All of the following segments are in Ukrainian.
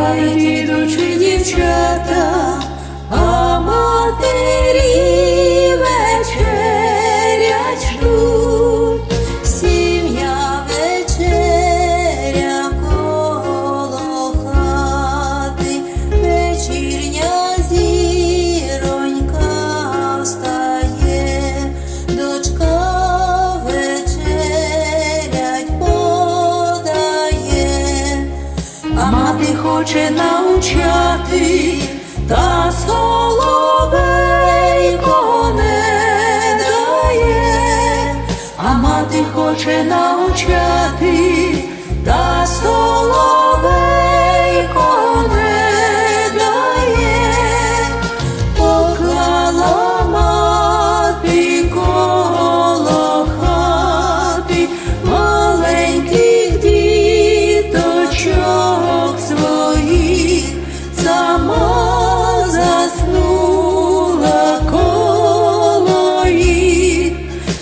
Співають ідучі хоче навчати, та соловейко не дає, а мати хоче навчати,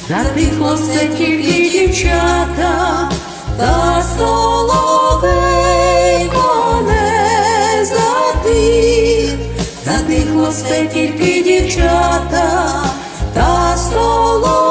Затихло все тільки дівчата та соловейко не затих, затихло все тільки дівчата та соловейко